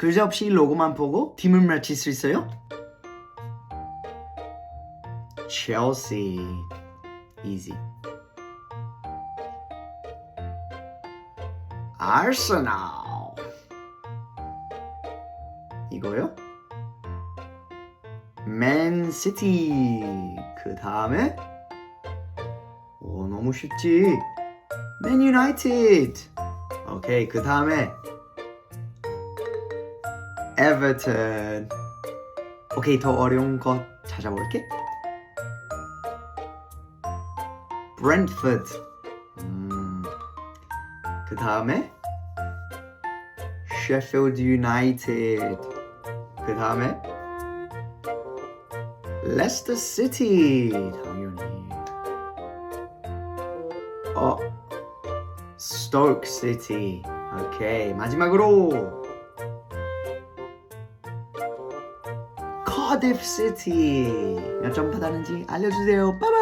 글자 없이 로고만 보고 팀을 맞힐 수 있어요? Chelsea. 이거요? Man. 그 다음에 오 너무 쉽지. Man United. 오케이 그 다음에 Everton. 오케이 더 어려운 거 찾아볼게. Brentford. 음, 그 다음에 Sheffield United. 그 다음에 City. 당연히. 어, Stoke City. 오케이 마지막으로 City. 몇점 받았는지 알려주세요. 빠바이.